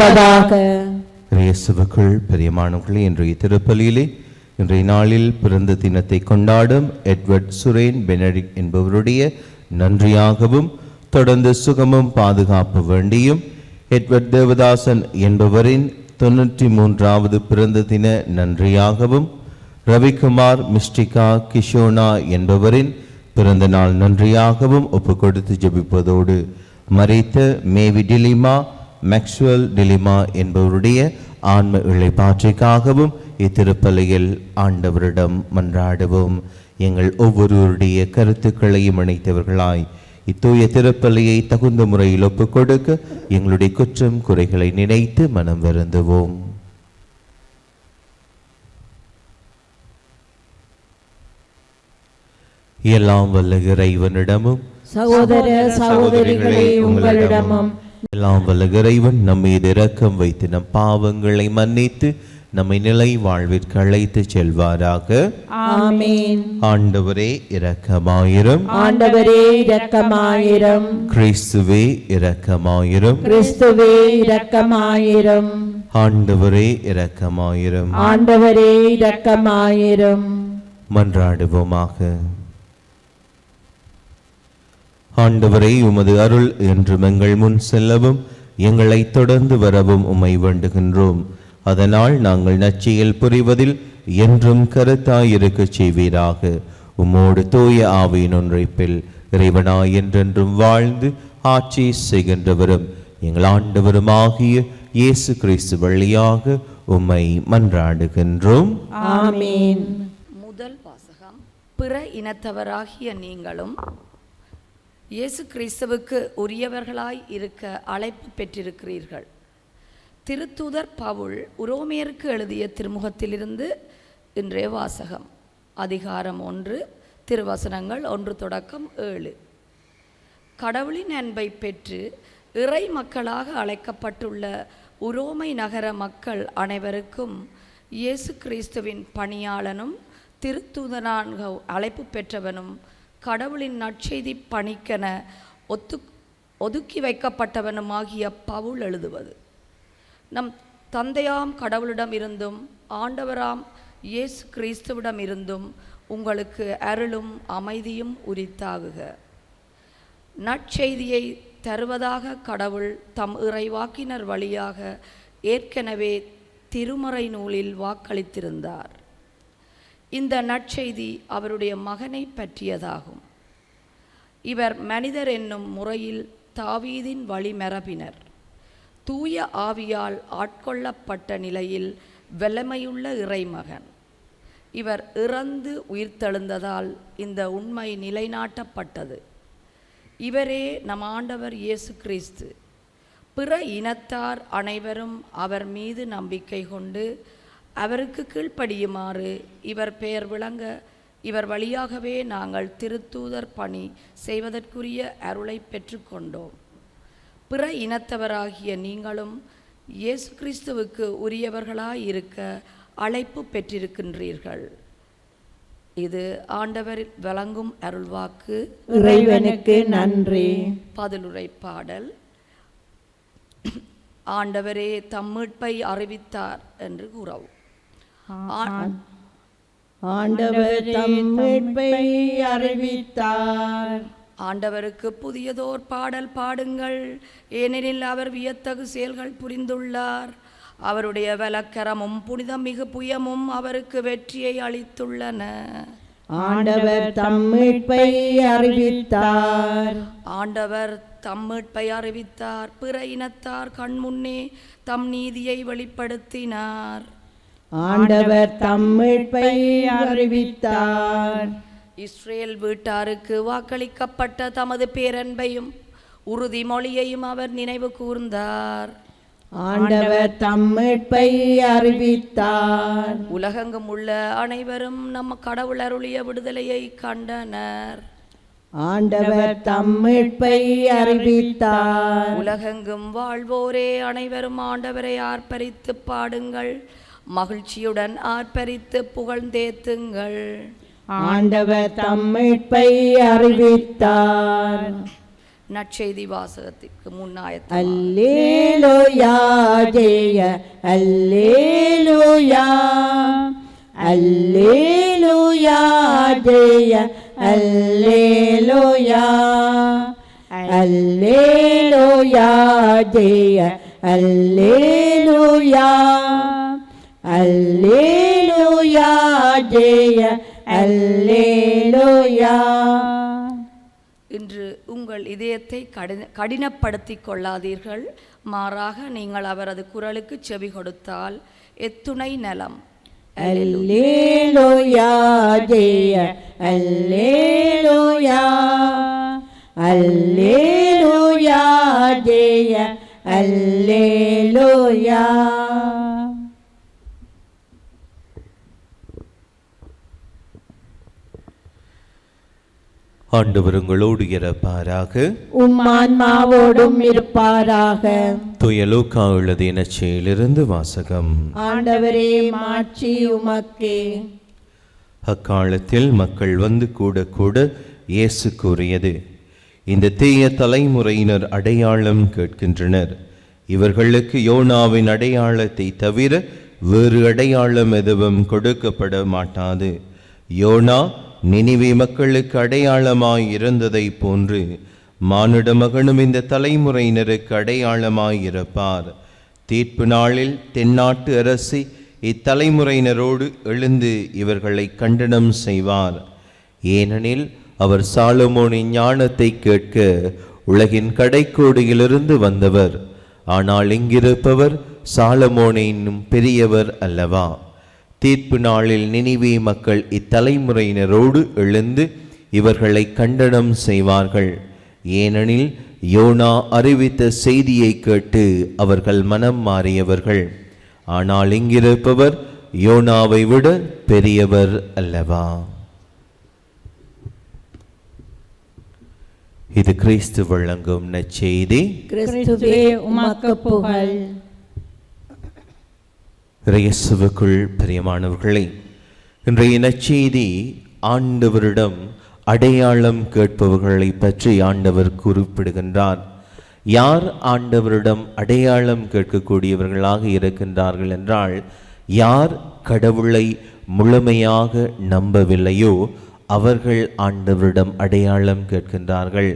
இருப்பதாக இயேசுவுக்குள் பெரியமானவர்களே இன்றைய திருப்பலியிலே இன்றைய நாளில் பிறந்த தினத்தை கொண்டாடும் எட்வர்ட் சுரேன் பெனடிக் என்பவருடைய நன்றியாகவும் தொடர்ந்து சுகமும் பாதுகாப்பு வேண்டியும் எட்வர்ட் தேவதாசன் என்பவரின் தொண்ணூற்றி மூன்றாவது பிறந்த தின நன்றியாகவும் ரவிக்குமார் மிஸ்டிகா கிஷோனா என்பவரின் பிறந்த நாள் நன்றியாகவும் ஒப்பு கொடுத்து ஜபிப்பதோடு மறைத்த மேவி டிலிமா மேக்ஸ்வெல் டிலிமா என்பவருடைய ஆன்ம இழைப்பாற்றிக்காகவும் இத்திருப்பலியில் ஆண்டவரிடம் மன்றாடுவோம். எங்கள் ஒவ்வொருவருடைய கருத்துக்களையும் இணைத்தவர்களாய் இத்தூய திருப்பலியை தகுந்த முறையில் ஒப்புக் கொடுக்க எங்களுடைய குற்றம் குறைகளை நினைத்து மனம் வருந்துவோம். எல்லாம் வல்ல இறைவனிடமும் சகோதர சகோதரிகளே உங்களிடமும் எல்லாம் வல்ல இறைவன் நம் மீது இரக்கம் வைத்து நம் பாவங்களை மன்னித்து நம்மை நிலை வாழ்விற்கு அழைத்து செல்வாராக. ஆண்டவரே இரக்கமாயிரும். ஆண்டவரே இரக்கமாயிரம். கிறிஸ்துவே இரக்கமாயிரும். கிறிஸ்துவே இரக்கமாயிரம். ஆண்டவரே இரக்கமாயிரும். ஆண்டவரே இரக்கமாயிரம். மன்றாடுவோமாக. ஆண்டவரே உமது அருள் என்றும் எங்கள் முன் செல்லவும் எங்களை தொடர்ந்து வரவும் உம்மை வேண்டுகின்றோம். அதனால் நாங்கள் நச்சியில் புரிவதில் என்றும் கருத்தாயிருக்கச் செய்வீராக. உம்மோடு தூய ஆவியின் ஒன்றைப்பில் இறைவனாய் என்றென்றும் வாழ்ந்து ஆட்சி செய்கின்றவரும் எங்கள் ஆண்டவருமாகிய இயேசு கிறிஸ்து வழியாக உம்மை மன்றாடுகின்றோம். ஆமென். முதல் வாசகம் பிற இனத்தவராகிய நீங்களும் இயேசு கிறிஸ்துவுக்கு உரியவர்களாய் இருக்க அழைப்பு பெற்றிருக்கிறீர்கள். திருத்தூதர் பவுல் உரோமியருக்கு எழுதிய திருமுகத்திலிருந்து இன்றைய வாசகம். அதிகாரம் ஒன்று திருவசனங்கள் ஒன்று தொடக்கம் ஏழு. கடவுளின் அன்பை பெற்று இறை மக்களாக அழைக்கப்பட்டுள்ள உரோமை நகர மக்கள் அனைவருக்கும் இயேசு கிறிஸ்துவின் பணியாளனும் திருத்தூதனாக அழைப்பு பெற்றவனும் கடவுளின் நற்செய்தி பணிக்கென ஒத்து ஒதுக்கி வைக்கப்பட்டவனுமாகிய பவுல் எழுதுவது. நம் தந்தையாம் கடவுளிடம் இருந்தும் ஆண்டவராம் இயேசு கிறிஸ்துவிடம் இருந்தும் உங்களுக்கு அருளும் அமைதியும் உரித்தாகுக. நற்செய்தியை தருவதாக கடவுள் தம் இறைவாக்கினர் வழியாக ஏற்கனவே திருமறை நூலில் வாக்களித்திருந்தார். இந்த நற்செய்தி அவருடைய மகனை பற்றியதாகும். இவர் மனிதர் என்னும் முறையில் தாவீதின் வழிமரபினர் தூய ஆவியால் ஆட்கொள்ளப்பட்ட நிலையில் வல்லமையுள்ள இறைமகன். இவர் இறந்து உயிர்த்தெழுந்ததால் இந்த உண்மை நிலைநாட்டப்பட்டது. இவரே நம் ஆண்டவர் இயேசு கிறிஸ்து. பிற இனத்தார் அனைவரும் அவர் மீது நம்பிக்கை கொண்டு அவருக்கு கீழ்ப்படியுமாறு இவர் பெயர் விளங்க இவர் வழியாகவே நாங்கள் திருத்தூதர் பணி செய்வதற்குரிய அருளை பெற்றுக்கொண்டோம். பிற இனத்தவராகிய நீங்களும் இயேசு கிறிஸ்துவுக்கு உரியவர்களாய் இருக்க அழைப்பு பெற்றிருக்கின்றீர்கள். இது ஆண்டவரில் வழங்கும் அருள்வாக்கு. இறைவனுக்கு நன்றி. பதிலுரை பாடல். ஆண்டவரே தம் மீட்பை அறிவித்தார் என்று கூறவும். ஆண்டவர் தம் மீட்பை அறிவித்தார். ஆண்டவருக்கு புதியதோர் பாடல் பாடுங்கள். ஏனெனில் அவர் வியத்தகு செயல்கள் புரிந்துள்ளார். அவருடைய வலக்கரமும் புனிதம் மிகு புயமும் அவருக்கு வெற்றியை அளித்துள்ளன. ஆண்டவர் தம் மீட்பை அறிவித்தார். ஆண்டவர் தம் மீட்பை அறிவித்தார். பிற இனத்தார் கண்முன்னே தம் நீதியை வெளிப்படுத்தினார். ஆண்டவர் தம் மீட்பை அறிவித்தார். இஸ்ரேல் வீட்டாருக்கு வாக்களிக்கப்பட்ட தமது பேரன்பையும் உறுதிமொழியையும் அவர் நினைவு கூர்ந்தார். ஆண்டவர் தம் மீட்பை அறிவித்தார். உலகெங்கும் உள்ள அனைவரும் நம்ம கடவுள் அருளிய விடுதலையை கண்டனர். ஆண்டவர் தம் மீட்பை அறிவித்தார். உலகெங்கும் வாழ்வோரே அனைவரும் ஆண்டவரை ஆர்ப்பரித்து பாடுங்கள். மகிழ்ச்சியுடன் ஆர்ப்பரித்து புகழ்ந்தேத்துங்கள். ஆண்டவர் தம் மீட்பை அறிவித்தார். நற்செய்தி வாசகத்திற்கு முன்னாயத்தம் அல்லேலூயா ஜெய அல்லேலூயா. அல்லேலூயா ஜெய அல்லேலூயா. அல்லேலூயா ஜெய அல்லேலூயா. அல்லேலூயா ஜெய அல்லேலூயா இன்று உங்கள் இதயத்தை கடின கடினப்படுத்திக் கொள்ளாதீர்கள். மாறாக நீங்கள் அவரது குரலுக்கு செவி கொடுத்தால் எத்துணை நலம். அல்லேலூயா ஜெய அல்லேலூயா அல்லேலூயா ஜெய அல்லேலூயா ஆண்டவர் உங்களோடு இருப்பாராக உம்மான்மாவோடும் இருப்பாராக. துயலூக்கா உள்ளது எனச்சையிலிருந்து வாசகம். ஆண்டவரே மாட்சி உமக்கே. அக்காலத்தில் மக்கள் வந்து கூட கூட இயேசு கூறியது இந்த தீய தலைமுறையினர் அடையாளம் கேட்கின்றனர். இவர்களுக்கு யோனாவின் அடையாளத்தை தவிர வேறு அடையாளம் எதுவும் கொடுக்கப்பட மாட்டாது. யோனா நினிவே மக்களுக்கு அடையாளமாய் இருந்ததை போன்று மானுட மகனும் இந்த தலைமுறையினருக்கு அடையாளமாய் இருப்பார் தீர்ப்பு நாளில் தென்னாட்டு அரசி இத்தலைமுறையினரோடு எழுந்து இவர்களை கண்டனம் செய்வார். ஏனெனில் அவர் சாலமோனின் ஞானத்தை கேட்க உலகின் கடைக்கோடியிலிருந்து வந்தவர். ஆனால் இங்கிருப்பவர் சாலமோனினும் பெரியவர் அல்லவா? தீர்ப்பு நாளில் நினைவே மக்கள் இத்தலைமுறையினரோடு எழுந்து இவர்களை கண்டனம் செய்வார்கள். ஏனெனில் யோனா அறிவித்த செய்தியை கேட்டு அவர்கள் மனம் மாறியவர்கள். ஆனால் இங்கிருப்பவர் யோனாவை விட பெரியவர் அல்லவா? இது கிறிஸ்து வழங்கும் நச்செய்தி கிறிஸ்துவே உமக்கு புகழ். இறையசுவுக்குள் பிரியமானவர்களே இன்றைய இனச்செய்தி ஆண்டவரிடம் அடையாளம் கேட்பவர்களை பற்றி ஆண்டவர் குறிப்பிடுகின்றார். யார் ஆண்டவரிடம் அடையாளம் கேட்கக்கூடியவர்களாக இருக்கின்றார்கள் என்றால் யார் கடவுளை முழுமையாக நம்பவில்லையோ அவர்கள் ஆண்டவரிடம் அடையாளம் கேட்கின்றார்கள்.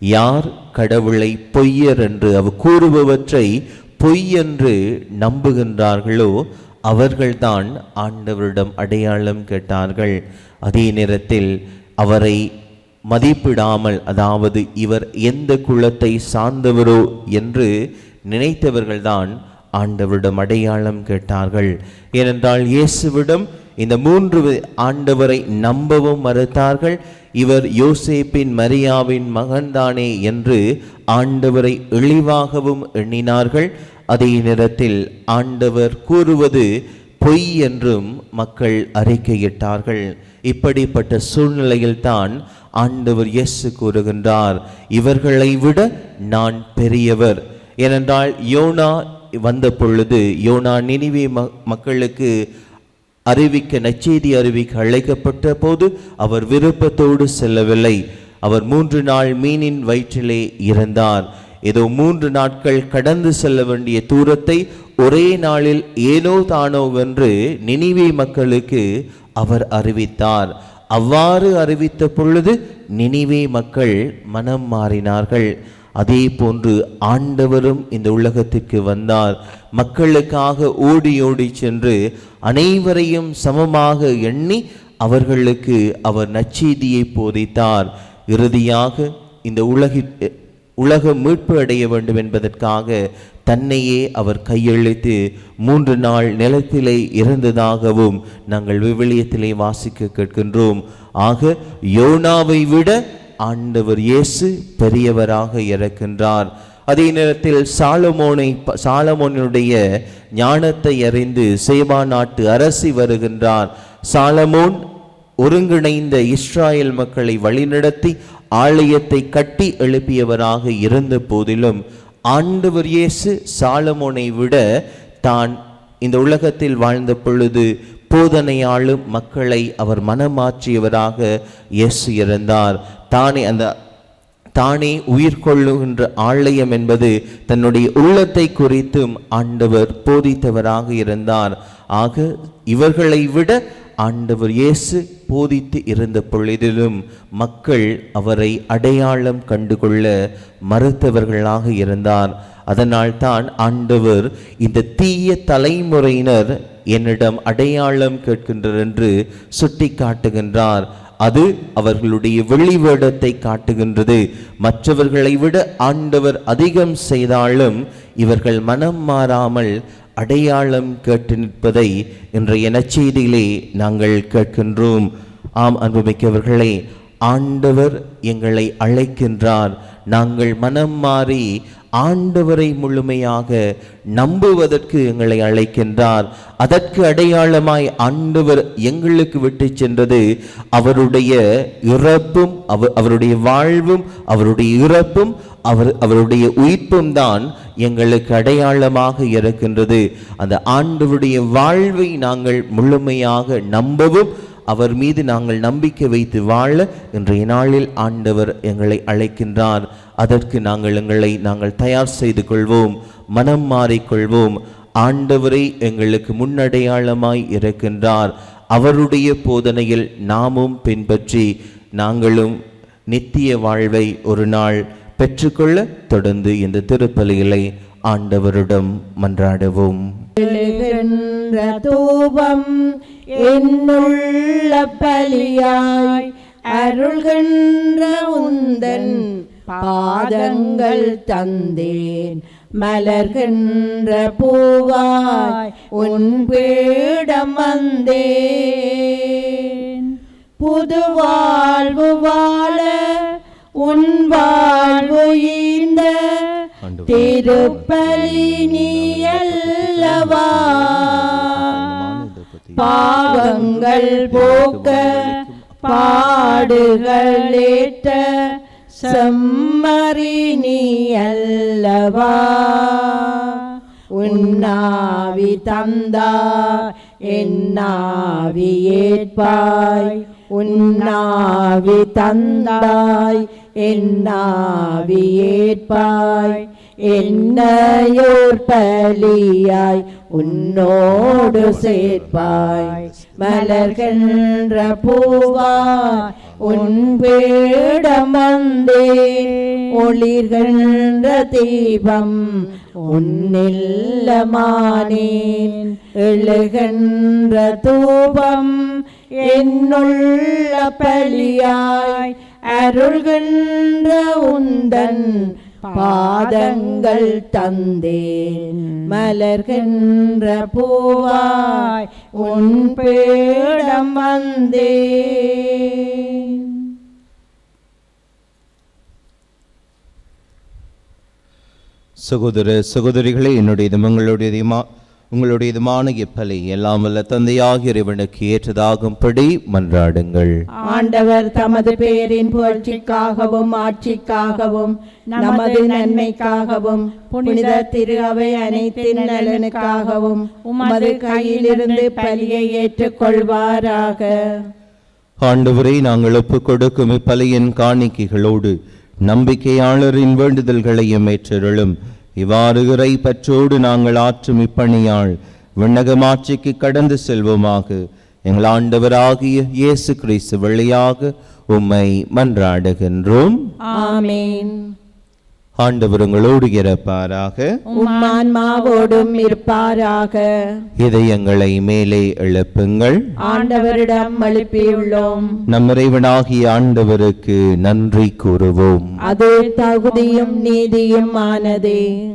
யார் கடவுளை பொய்யர் என்று அவர் கூறுபவற்றை பொய் என்று நம்புகின்றார்களோ அவர்கள்தான் ஆண்டவரிடம் அடையாளம் கேட்டார்கள். அதே நேரத்தில் அவரை மதிப்பிடாமல் அதாவது இவர் எந்த குலத்தை சார்ந்தவரோ என்று நினைத்தவர்கள்தான் ஆண்டவரிடம் அடையாளம் கேட்டார்கள். ஏனென்றால் இயேசுவிடம் இந்த மூன்று ஆண்டவரை நம்பவும் மறுத்தார்கள். இவர் யோசேப்பின் மரியாவின் மகன்தானே என்று ஆண்டவரை இழிவாகவும் எண்ணினார்கள். அதே நேரத்தில் ஆண்டவர் கூறுவது பொய் என்றும் மக்கள் அறிக்கையிட்டார்கள். இப்படிப்பட்ட சூழ்நிலையில்தான் ஆண்டவர் இயேசு கூறுகின்றார் இவர்களை விட நான் பெரியவர். ஏனென்றால் யோனா வந்த பொழுது யோனா நினைவே ம- மக்களுக்கு அறிவிக்க நச்செய்தி அறிவிக்க அழைக்கப்பட்ட போது அவர் விருப்பத்தோடு செல்லவில்லை. அவர் மூன்று நாள் மீனின் வயிற்றிலே இறந்தார் ஏதோ மூன்று நாட்கள் கடந்து செல்ல வேண்டிய தூரத்தை ஒரே நாளில் ஏனோ தானோ என்று நினைவே மக்களுக்கு அவர் அறிவித்தார். அவ்வாறு அறிவித்த பொழுது நினைவே மக்கள் மனம் மாறினார்கள். அதே போன்று ஆண்டவரும் இந்த உலகத்திற்கு வந்தார். மக்களுக்காக ஓடி ஓடி சென்று அனைவரையும் சமமாக எண்ணி அவர்களுக்கு அவர் நச்செய்தியை போதித்தார். இறுதியாக இந்த உலகி உலக மீட்பு அடைய வேண்டும் என்பதற்காக தன்னையே அவர் கையெழுத்து மூன்று நாள் நிலத்திலே இறந்ததாகவும் நாங்கள் விவிலியத்திலே வாசிக்க கேட்கின்றோம். ஆக யோனாவை விட ஆண்டவர் இயேசு பெரியவராக இறக்கின்றார். அதே நேரத்தில் சாலமோனை சாலமோனுடைய ஞானத்தை அறிந்து சேபா நாட்டு அரசி வருகின்றார். சாலமோன் ஒருங்கிணைந்த இஸ்ராயல் மக்களை வழிநடத்தி ஆலயத்தை கட்டி எழுப்பியவராக இருந்த போதிலும் ஆண்டவர் இயேசு சாலமோனை விட தான் இந்த உலகத்தில் வாழ்ந்த பொழுது போதனையாளும் மக்களை அவர் மனமாற்றியவராக இயேசு இருந்தார் தானே அந்த தானே உயிர் கொள்ளுகின்ற ஆலயம் என்பது தன்னுடைய உள்ளத்தை குறித்தும் ஆண்டவர் போதித்தவராக இருந்தார். ஆக இவர்களை விட ஆண்டவர் இயேசு போதித்து இருந்த பொழுதிலும் மக்கள் அவரை அடையாளம் கண்டுகொள்ள மறுத்தவர்களாக இருந்தார். அதனால் தான் ஆண்டவர் இந்த தீய தலைமுறையினர் என்னிடம் அடையாளம் கேட்கின்றனர் என்று சுட்டி காட்டுகின்றார் அது அவர்களுடைய வெளிவேடத்தை காட்டுகின்றது. மற்றவர்களை விட ஆண்டவர் அதிகம் செய்தாலும் இவர்கள் மனம் மாறாமல் அடையாளம் கேட்டு நிற்பதை இன்றைய நச்செய்தியிலே நாங்கள் கேட்கின்றோம். ஆம் அன்புமிக்கவர்களே ஆண்டவர் எங்களை அழைக்கின்றார். நாங்கள் மனம் மாறி ஆண்டவரை முழுமையாக நம்புவதற்கு எங்களை அழைக்கின்றார். அதற்கு அடையாளமாய் ஆண்டவர் எங்களுக்கு விட்டு சென்றது. அவருடைய இறப்பும் அவர் அவருடைய வாழ்வும் அவருடைய இறப்பும் அவர் அவருடைய உயிர்ப்பும் தான் எங்களுக்கு அடையாளமாக இருக்கின்றது. அந்த ஆண்டவருடைய வாழ்வை நாங்கள் முழுமையாக நம்பவும் அவர் மீது நாங்கள் நம்பிக்கை வைத்து வாழ இன்றைய நாளில் ஆண்டவர் எங்களை அழைக்கின்றார். அதற்கு நாங்கள் எங்களை நாங்கள் தயார் செய்து கொள்வோம். மனம் மாறிக்கொள்வோம் ஆண்டவரை எங்களுக்கு முன்னடையாளமாய் இருக்கின்றார். அவருடைய போதனையில் நாமும் பின்பற்றி நாங்களும் நித்திய வாழ்வை ஒரு நாள் பெற்றுக்கொள்ள தொடர்ந்து இந்த திருப்பலிகளை ஆண்டவரிடம் மன்றாடுவோம். தூபம் என்னுள்ள பலியாய் அருள்கின்ற உந்தன் பாதங்கள் தந்தேன். மலர்கின்ற பூவாய் உன் பீடம் வந்தேன். புது வாழ்வு வாழ உன் வாழ்வு ஈந்த திருப்பலி நீ அல்லவா? பாவங்கள் போக்க பாடுகள் ஏற்ற செம்மறி நீ அல்லவா? உன்னாவி தந்தா என்னாவி ஏற்பாய். உன்னாவி தந்தாய் என்னாவி ஏற்பாய். என்னையோர் பலியாய் உன்னோடு சேர்ப்பாய். மலர்கின்ற பூவாய் உன் பேடம் வந்தேன். ஒளிர்கின்ற தீபம் உன்னில்லமானேன் எழுகின்ற தூபம் என்னுள்ள பலியாய். அருள்கின்ற உந்தன் பாதங்கள் தந்தேன். மலர்கின்ற பூவாய் உன் பேடம் வந்தேன். சகோதர சகோதரிகளே என்னுடைய உங்களுடையதுமா உங்களுடைய இதுமான இப்பலை எல்லாம் வல்ல தந்தையாகிய இறைவனுக்கு ஏற்றதாகும்படி மன்றாடுங்கள். ஆண்டவர் தமது பேரின் புகழ்ச்சிக்காகவும் ஆட்சிக்காகவும் நமது நன்மைக்காகவும் புனித திரு அவை அனைத்தின் நலனுக்காகவும் உமது கையிலிருந்து பலியை ஏற்றுக்கொள்வாராக. ஆண்டவரை நாங்கள் ஒப்புக் கொடுக்கும் இப்பலியின் காணிக்கைகளோடு நம்பிக்கையாளரின் வேண்டுதல்களையும் ஏற்றருளும். இவ்வாறு இறை பற்றோடு நாங்கள் ஆற்றும் இப்பணியாள் விண்ணகமாட்சிக்கு கடந்து செல்வோமாக. எங்கள் ஆண்டவராகிய இயேசு கிறிஸ்து வழியாக உம்மை மன்றாடுகின்றோம். ஆமேன். ஆண்டவர் உங்களோடு இறப்பாராக உம்மான்மாவோடும் இருப்பாராக. இதயங்களை மேலே எழுப்புங்கள். ஆண்டவரிடம் எழுப்பியுள்ளோம் நம் இறைவனாகிய ஆண்டவருக்கு நன்றி கூறுவோம். அது தகுதியும் நீதியும் ஆனதே.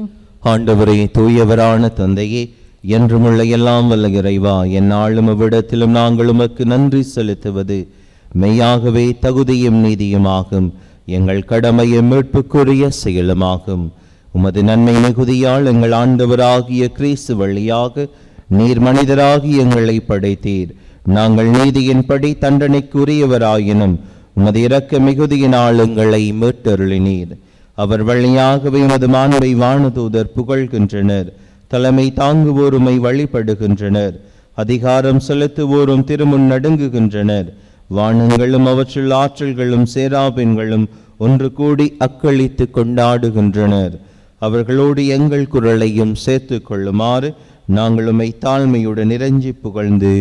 ஆண்டவரே தூயவரான தந்தையே என்றுமுள்ள எல்லாம் வல்ல இறைவா எந்நாளும் அவ்விடத்திலும் நாங்கள் உமக்கு நன்றி செலுத்துவது மெய்யாகவே தகுதியும் நீதியுமாகும். எங்கள் கடமையும் மீட்புக்குரிய செயலுமாகும். உமது நன்மை மிகுதியால் எங்கள் ஆண்டவராகிய கிறிஸ்து வழியாக நீர் மனிதராகி எங்களை படைத்தீர். நாங்கள் நீதியின்படி தண்டனைக்குரியவராயினும் உமது இறக்க மிகுதியினால் எங்களை மீட்டருளினீர். அவர் வழியாகவே உமது மாண்பை வானதூதர் புகழ்கின்றனர். தலைமை தாங்குவோருமை வழிபடுகின்றனர். அதிகாரம் செலுத்துவோரும் திருமுன் நடுங்குகின்றனர். வானங்களும் அவற்றுள் ஆற்றல்களும் சேராபெண்களும் ஒன்று கூடி அக்களித்து கொண்டாடுகின்றனர். அவர்களோடு எங்கள் குரலையும் சேர்த்து கொள்ளுமாறு நாங்கள் உம்மை தாழ்மையுடன் நிறைஞ்சி புகழ்ந்து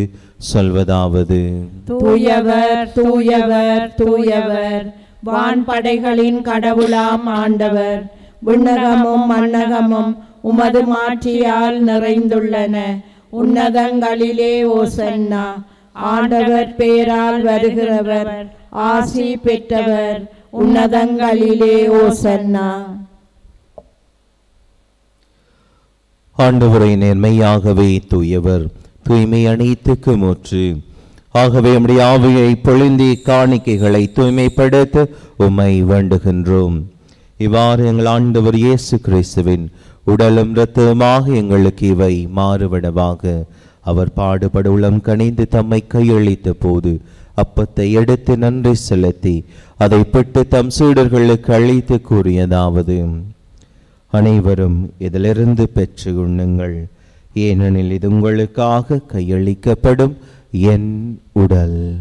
சொல்வதாவது. தூயவர் தூயவர் தூயவர் வான்படைகளின் கடவுளாம் ஆண்டவர் விண்ணகமும் மன்னகமும் உமது மாற்றியால் நிறைந்துள்ளன. உன்னதங்களிலே ஓசன்னா ஆண்டவர் பேரால் வருகிறவர் ஆசி பெற்றவர் உன்னதங்களிலே ஓசன்னா. ஆண்டவரை நேர்மையாகவே தூயவர் தூய்மை அனைத்துக்கு மூற்று. ஆகவே நம்முடைய ஆவியை பொழிந்தி காணிக்கைகளை தூய்மைப்படுத்த உம்மை வேண்டுகின்றோம். இவ்வாறு எங்கள் ஆண்டவர் இயேசு கிறிஸ்துவின் உடலும் இரத்தமாக எங்களுக்கு இவை மாறுபடவாக அவர் பாடுபட உளம் கணிந்து தம்மை கையளித்த போது அப்பத்தை எடுத்து நன்றி செலுத்தி அதை பெற்று தம் சீடர்களுக்கு அழைத்து கூறியதாவது அனைவரும் இதிலிருந்து பெற்று உண்ணுங்கள். ஏனெனில் இது உங்களுக்காக கையளிக்கப்படும் என் உடல்.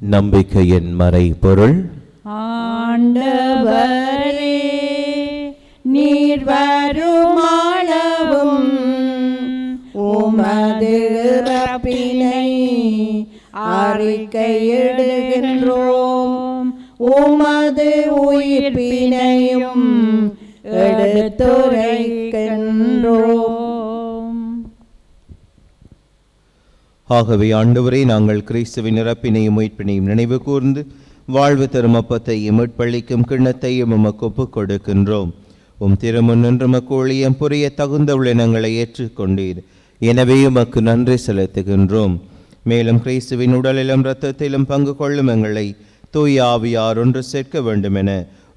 நம்பிக்கையின் மறைபொருள். ஆண்டவரே நீர் வருமாளவும் உமது ரப்பினை அறிக்கையிடுகின்றோம். உமது உயிர்ப்பினையும் எடுத்துரை ஆகவே ஆண்டவரே நாங்கள் கிறிஸ்துவின் இறப்பினையும் மீட்பினையும் நினைவு கூர்ந்து வாழ்வு தரும் அப்பத்தையும் மீட்பளிக்கும் கிண்ணத்தையும் உமக்கு ஒப்புக் கொடுக்கின்றோம் உம் திருமுன் நின்று உமக்கு புரிய தகுந்த உள்ளினங்களை ஏற்றுக்கொண்டீர். எனவே உமக்கு நன்றி செலுத்துகின்றோம். மேலும் கிறிஸ்துவின் உடலிலும் இரத்தத்திலும் பங்கு கொள்ளும் எங்களை தூய் ஆவியார் ஒன்று சேர்க்க வேண்டுமென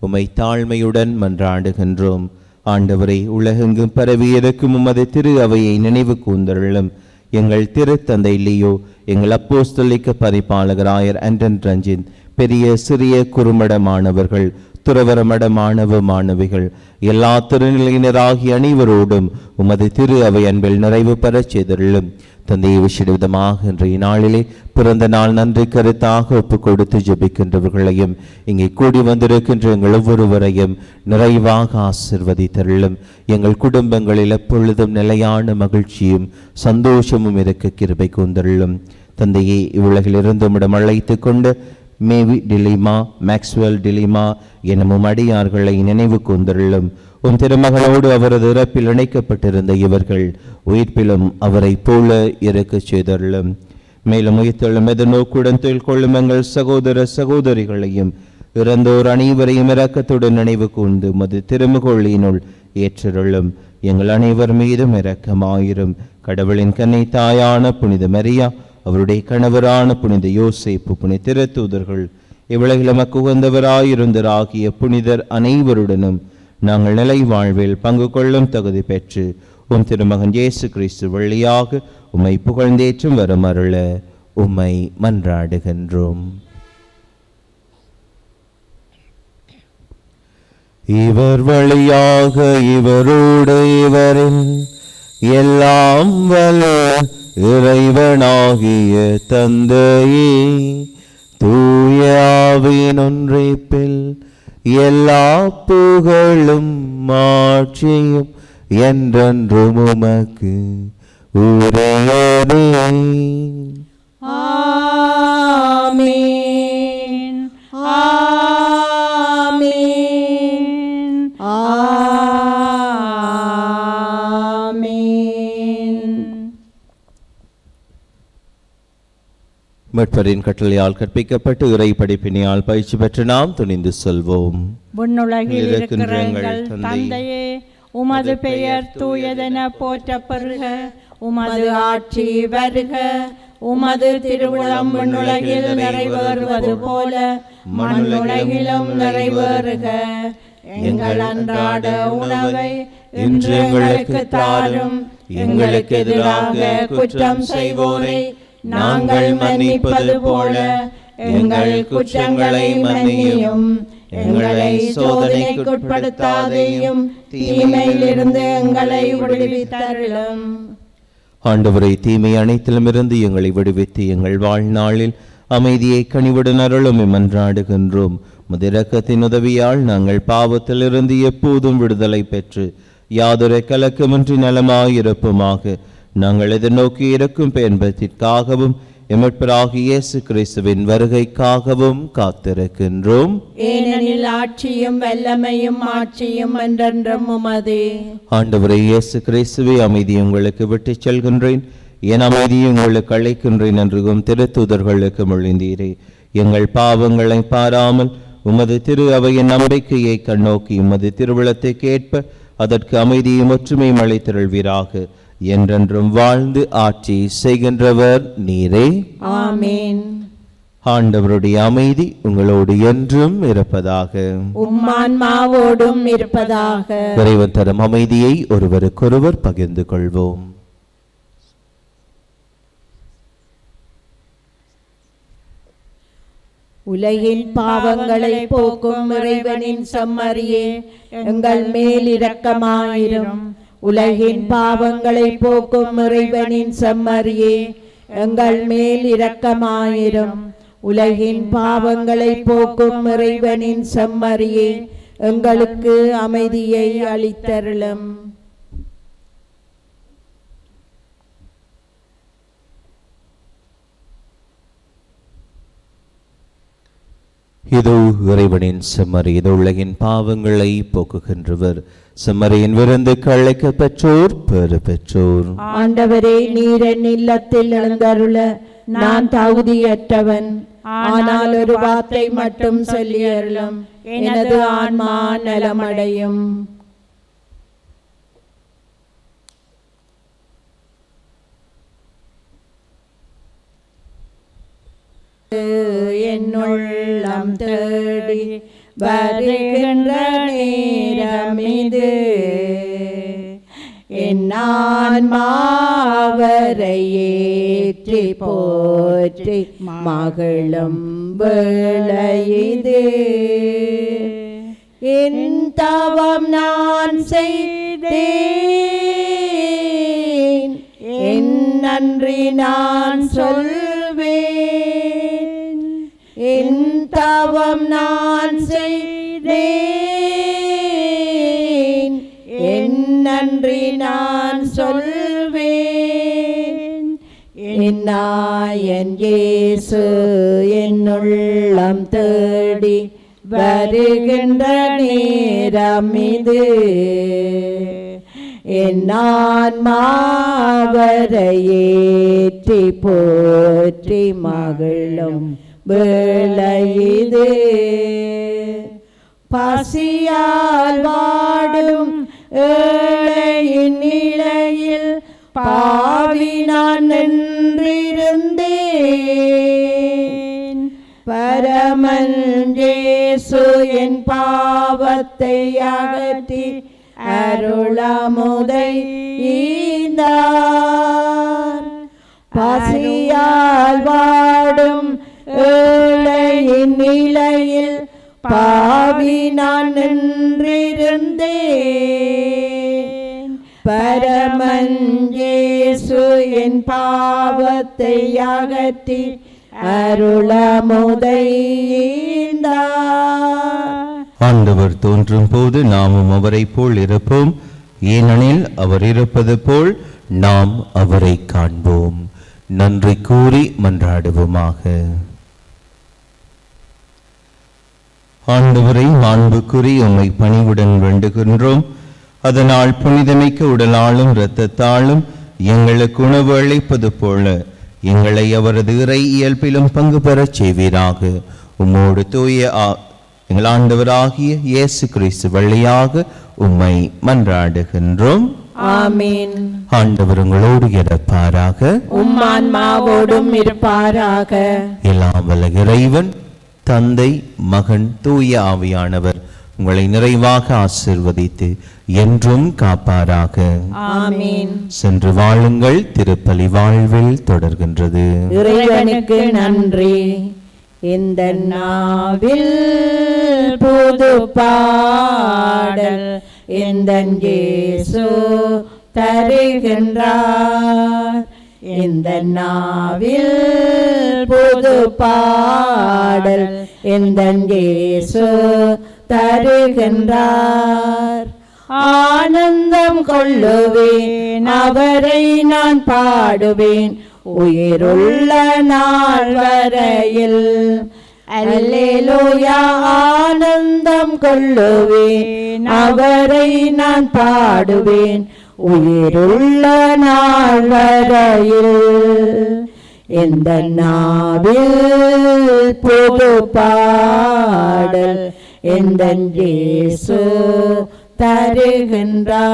உமை தாழ்மையுடன் மன்றாடுகின்றோம். ஆண்டவரை உலகெங்கும் பரவி இருக்கும் உமது திரு அவையை நினைவு கூந்தருளும் எங்கள் திருத்தந்தை லியோ எங்கள் அப்போஸ்தலிக்க பரிபாலகராயர் அண்டன் ரஞ்சித் பெரிய சிறிய குறுமட மாணவர்கள் துறவரமட மாணவ மாணவிகள். எல்லா திருநிலையினராகி அனைவரோடும் உமது திரு அவை அன்பில் நிறைவு பெறச் செய்தருளும். தந்தையை விஷய விதமாக இன்றைய நாளிலே பிறந்த நாள் நன்றி கருத்தாக ஒப்பு கொடுத்து ஜெபிக்கின்றவர்களையும் இங்கே கூடி வந்திருக்கின்ற எங்கள் ஒவ்வொருவரையும் நிறைவாக ஆசிர்வதித்தருளும். எங்கள் குடும்பங்களில் எப்பொழுதும் நிலையான மகிழ்ச்சியும் சந்தோஷமும் இருக்க கிருபை கூந்தருளும் இவ்வுலகில் இருந்தும் இடம் அழைத்து கொண்டு மேவி டிலிமா மேக்ஸ்வெல் டிலிமா எனவும் அடியார்களை நினைவு கூந்தருளும் உன் திருமகளோடு அவரது இறப்பில் இணைக்கப்பட்டிருந்த இவர்கள் உயிர்ப்பிலும் அவரைப் போல இருக்க செய்தருளும். மேலும் உயிர்த்தெழும் எது நோக்குடன் தொழில் கொள்ளும் எங்கள் சகோதர சகோதரிகளையும் இறந்தோர் அனைவரையும் இரக்கத்துடன் நினைவு கூர்ந்து மது திருமுகொழியினுள் ஏற்றருளும். எங்கள் அனைவர் மீதும் இரக்கமாயிரும். கடவுளின் கன்னை தாயான புனித மரியா அவருடைய கணவரான புனித யோசேப்பு புனித திருத்தூதர்கள் இவ்வுலகில் எமக்கு உகந்தவராயிருந்தராகிய புனிதர் அனைவருடனும் நாங்கள் நிலை வாழ்வில் பங்கு கொள்ளும் தகுதி பெற்று உம் திருமகன் இயேசு கிறிஸ்து வழியாக உம்மை புகழ்ந்தேற்றும் வருமருள உம்மை மன்றாடுகின்றோம். இவர் வழியாக இவரோடு இவரின் எல்லாம் வல்ல இறைவனாகிய தந்தையே தூயாவின் ஒன்றைப்பில் எல்லா புகழும் மாட்சியும் என்றென்றும் உமக்கு உரையதே. ஆ மீட்பரின் கட்டளையால் கற்பிக்கப்பட்டு இறை படிப்பினையால் பயிற்சி பெற்று நாம் துணிந்து செல்வோம். விண்ணுலகில் இருக்கின்ற தந்தையே, உமது பெயர் தூயதென போற்ற பெறுக உமது ஆட்சி வருக. உமது திருவுளம் விண்ணுலகில் நிறைவேறுவது போல மண்ணுலகிலும் நிறைவேறுக. எங்கள் அன்றாட உணவை இன்று எங்களுக்கு தாரும். எங்களுக்கு எதிராக குற்றம் செய்வோரை நாங்கள் மன்னிப்பது போல எங்கள் குற்றங்களை மன்னியும் எங்களை சோதனைக்குட்படுத்தாதையும் தீமையிலிருந்து எங்களை விடுவித்தருளும். ஆண்டவரை தீமை அனைத்திலுமிருந்து எங்களை விடுவித்து எங்கள் வாழ்நாளில் அமைதியை கனிவுடன் அருளும் மன்றாடுகின்றோம் முதிரக்கத்தின் உதவியால் நாங்கள் பாவத்திலிருந்து எப்போதும் விடுதலை பெற்று யாதொரு கலக்கமின்றி நலமாயிருப்போமாக. நாங்கள் எதிர்நோக்கி இருக்கும் என்பதற்காகவும் எமட்பராகிய இயேசு கிறிஸ்துவின் வருகைக்காகவும் காத்திருக்கின்றோம். ஏனெனில் ஆட்சியும் வல்லமையும் ஆட்சியும் என்றென்றும் உமதே ஆண்டவரே இயேசு கிறிஸ்துவை அமைதி உங்களுக்கு விட்டுச் செல்கின்றேன். என் அமைதியை உங்களுக்கு அழைக்கின்றேன் என்றும் திருத்தூதர்களுக்கு மொழிந்தீரே. எங்கள் பாவங்களை பாராமல் உமது திரு அவையின் நம்பிக்கையை கண்ணோக்கி உமது திருவிழத்தை கேட்ப அதற்கு அமைதியும் ஒற்றுமையும் அளித்திருள்வீராக. என்றென்றும் வாழ்ந்து ஆட்சி செய்கின்றவர் நீரே. ஆமேன். ஆண்டவருடைய அமைதி உங்களோடு என்றும் இருப்பதாக. உம்மான்மாவோடும் இருப்பதாக. இறைவன் தரும் அமைதியை ஒருவருக்கொருவர் பகிர்ந்து கொள்வோம். உலகின் பாவங்களை போக்கும் இறைவனின் செம்மறியே எங்கள் மேல் இரக்கமாயிரும். உலகின் பாவங்களை போக்கும் இறைவனின் செம்மறியே எங்கள் மேல் இரக்கமாயிரும். உலகின் பாவங்களை போக்கும் இறைவனின் செம்மறியே எங்களுக்கு அமைதியை அளித்தருளும். இதோ இறைவனின் செம்மறி இது உலகின் பாவங்களை போக்குகின்றவர். செம்மறியின் விருந்துக்கு அழைக்க பெற்றோர் பெறு பெற்றோர். ஆண்டவரே நீர் என் இல்லத்தில் எழுந்தருள நான் தகுதியற்றவன். ஆனால் ஒரு வார்த்தை மட்டும் சொல்லி அருளும். எனது ஆன்மா நலமடையும். என்னுள்ளம் தேடி வருகின்ற நேரம் இது. என் ஏற்றி போற்றி மகளும் வேளையிது. என் தவம் நான் செய்தேன். என் நன்றி நான் சொல்வேன். தவம் நான் செய்தேன். என் நன்றி நான் சொல்வேன். என் நாயன் இயேசு என்னுள்ளம் தேடி வருகின்ற நேரம் இது. என் மாவரையேற்றி போற்றி மகளும் வேளையிது பசியால் வாடும் ஏழையின் நிலையில் பாவி நான் நின்றிருந்தேன். பரமன் ஜேசு என் பாவத்தை அகற்றி அருளமுதை ஈந்தார். பசியால் வாடும் ஏழையின் நிலையில் பாவி நான் நின்றிருந்தேன். பரமஞ்சேசு என் பாவத்தை அகற்றி ஆண்டவர் தோன்றும் போது நாமும் அவரைப் போல் இருப்போம். ஏனெனில் அவர் இருப்பது போல் நாம் அவரை காண்போம். நன்றி கூறி மன்றாடுவோமாக. ஆண்டவரை மாண்புக்குறி உம்மை பணிவுடன் வேண்டுகின்றோம். அதனால் புனிதமிக்க உடலாலும் இரத்தத்தாலும் எங்களுக்கு உணவு அளிப்பது போல எங்களை அவரது இறை இயல்பிலும் பங்கு பெறச் செய்வீராக. உம்மோடு தூய எங்கள் ஆண்டவராகிய இயேசு கிறிஸ்து வழியாக உம்மை மன்றாடுகின்றோம். ஆமீன். ஆண்டவர் உங்களோடு இருப்பாராக உம்மான்மாவோடும் இருப்பாராக. எல்லாம் வல்ல இறைவன் தந்தை மகன் தூய ஆவியானவர் உங்களை நிறைவாக ஆசிர்வதித்து என்றும் காப்பாராக. ஆமீன். சென்று வாழுங்கள் திருப்பலி வாழ்வில் தொடர்கின்றது. இறைவனுக்கு நன்றி. இந்த நாவில் புது பாடல் இந்த தருகின்றார்? இந்த நாவில் புது பாடல் இந்த இயேசு தருகின்றார். ஆனந்தம் கொள்ளுவேன் அவரை நான் பாடுவேன். உயிருள்ள நாள் வரையில் அல்லேலூயா ஆனந்தம் கொள்ளுவேன் அவரை நான் பாடுவேன். உயிருள்ள நாள் வரையில் எந்த நாவில் புது பாடல் எந்த தருகின்றார்?